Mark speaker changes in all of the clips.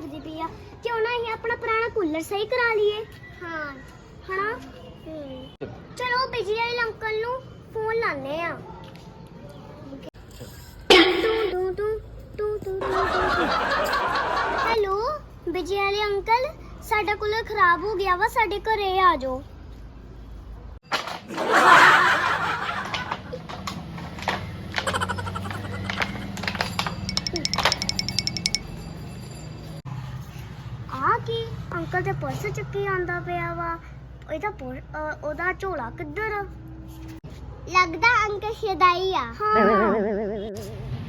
Speaker 1: ਲੱਗਦੀ ਪਈ ਆ। ਕਿਉਂ ਨਾ ਅਸੀਂ ਆਪਣਾ ਪੁਰਾਣਾ ਕੂਲਰ ਸਹੀ ਕਰਾ ਲਈਏ? ਹਾਂ। ਹਨਾ? ਚਲੋ ਬਿਜਲੀ ਵਾਲੇ ਅੰਕਲ ਨੂੰ ਫੋਨ ਲਾਣੇ ਆ। ਹੈਲੋ ਬਿਜਲੀ ਵਾਲੇ ਅੰਕਲ ਸਾਡਾ ਕੂਲਰ ਖਰਾਬ ਹੋ ਗਿਆ ਵਾ ਸਾਡੇ ਘਰੇ ਆ ਜਾਓ। ਆ ਕੀ? ਅੰਕਲ ਤੇ ਪਰਸ ਚੱਕੀ ਆਂਦਾ ਪਿਆ ਵਾ। ਇਹਦਾ ਪਰ- ਅ, ਉਹਦਾ ਝੋਲਾ ਕਿੱਧਰ? ਲੱਗਦਾ ਅੰਕਲ ਸ਼ਦਾਈ ਆ। ਹਾਂ।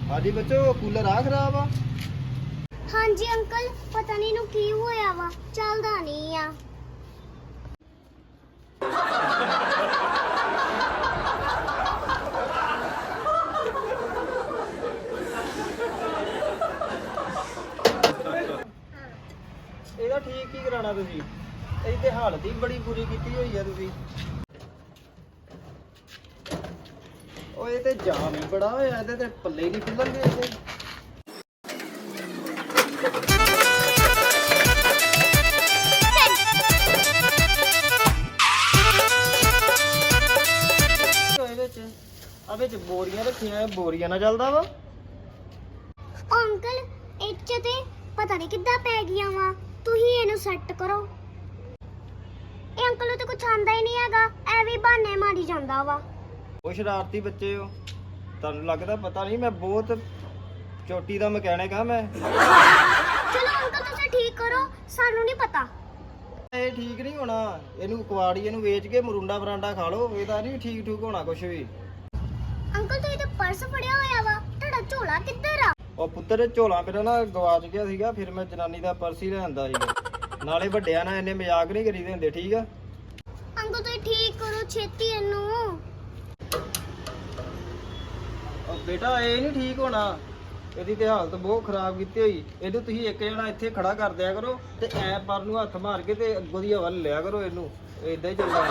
Speaker 2: ਹਾਂਜੀ ਬੱਚੋ ਕੂਲਰ ਆ ਖਰਾਬ ਆ?
Speaker 1: ਹਾਂਜੀ ਅੰਕਲ ਪਤਾ ਨਹੀਂ ਨੂੰ ਕੀ ਹੋਇਆ ਵਾ। ਚੱਲਦਾ ਨਹੀਂ ਆ।
Speaker 2: ਇਹਦਾ ਠੀਕ ਕੀ ਕਰਾਣਾ ਤੁਸੀਂ? ਇਹਦੀ ਤੇ ਹਾਲਤ ਹੀ ਬੜੀ ਬੁਰੀ ਕੀਤੀ ਹੋਈ ਆ ਤੁਸੀਂ। ਉਹ ਇਹ ਤੇ ਜਾਮ ਹੀ ਬੜਾ ਹੋਇਆ, ਇਹਦੇ ਤੇ ਪੱਲੇ ਨਹੀਂ ਖੁੱਲਣਗੇ ਇਹਦੇ। ਇਹਦੇ ਵਿੱਚ ਆ ਵਿੱਚ ਬੋਰੀਆਂ ਰੱਖੀਆਂ ਬੋਰੀਆਂ ਨਾਲ ਚੱਲਦਾ ਵਾ।
Speaker 1: ਅੰਕਲ, ਇੱਥੇ ਤੇ ਪਤਾ ਨਹੀਂ ਕਿੱਦਾਂ ਪੈ ਗਿਆ ਵਾ। ਤੁਸੀਂ ਇਹਨੂੰ ਸੈੱਟ ਕਰੋ। ਇਹ ਅੰਕਲ ਨੂੰ ਤੇ ਕੁਝ ਆਂਦਾ ਹੀ ਨਹੀਂ ਹੈਗਾ ਐਵੇਂ ਹੀ ਬਹਾਨੇ ਮਾਰੀ ਜਾਂਦਾ ਵਾ।
Speaker 2: ਉਹ ਸ਼ਰਾਰਤੀ ਬੱਚੇ ਹੋ। ਤੁਹਾਨੂੰ ਲੱਗਦਾ ਪਤਾ ਨਹੀਂ ਮੈਂ ਬਹੁਤ ਚੋਟੀ ਦਾ ਮਕੈਨਿਕ ਆ ਮੈਂ। ਚਲੋ
Speaker 1: ਅੰਕਲ ਤੁਸੀਂ ਠੀਕ ਕਰੋ ਸਾਨੂੰ ਨਹੀਂ ਪਤਾ।
Speaker 2: ਇਹ ਠੀਕ ਨਹੀਂ ਹੋਣਾ। ਇਹਨੂੰ ਕੁਆੜੀ ਇਹਨੂੰ ਵੇਚ ਕੇ ਮਰੁੰਡਾ ਬਰਾਂਡਾ ਖਾ ਲਓ ਇਹਦਾ ਨਹੀਂ ਠੀਕ ਠੂਕ ਹੋਣਾ ਕੁਛ ਵੀ।
Speaker 1: ਅੰਕਲ ਤੁਸੀਂ ਤੇ ਪਰਸ ਫੜਿਆ ਹੋਇਆ ਵਾ। ਤੁਹਾਡਾ ਝੋਲਾ ਕਿੱਧਰ ਆ?
Speaker 2: ਉਹ ਪੁੱਤਰ ਝੋਲਾ ਮੇਰਾ ਨਾ ਗਵਾਚ ਗਿਆ ਸੀਗਾ ਫਿਰ ਮੈਂ ਜਨਾਨੀ ਦਾ ਪਰਸ ਹੀ ਲਿਆਂਦਾ ਸੀਗਾ। ਨਾਲੇ ਵੱਡਿਆਂ ਨਾਲ ਇੰਨੇ ਮਜ਼ਾਕ ਨਹੀਂ ਕਰੀਦੇ ਹੁੰਦੇ ਠੀਕ ਆ?
Speaker 1: ਅੰਕਲ ਤੁਸੀਂ ਠੀਕ ਕਰੋ ਛੇਤੀ ਇਹਨੂੰ।
Speaker 2: ਉਹ ਬੇਟਾ ਇਹ ਨਹੀਂ ਠੀਕ ਹੋਣਾ। ਇਹਦੀ ਤੇ ਹਾਲਤ ਬਹੁਤ ਖਰਾਬ ਕੀਤੀ ਹੋਈ। ਇਹਨੂੰ ਤੁਸੀਂ ਇੱਕ ਜਣਾ ਇੱਥੇ ਖੜਾ ਕਰ ਦਿਆ ਕਰੋ ਤੇ ਐ ਪਰ ਨੂੰ ਹੱਥ ਮਾਰ ਕੇ ਤੇ ਅੱਗੋਂ ਦੀ ਹਵਾ ਲਿਆ ਕਰੋ ਇਹਨੂੰ। ਇਦਾਂ ਹੀ ਚੱਲਦਾ।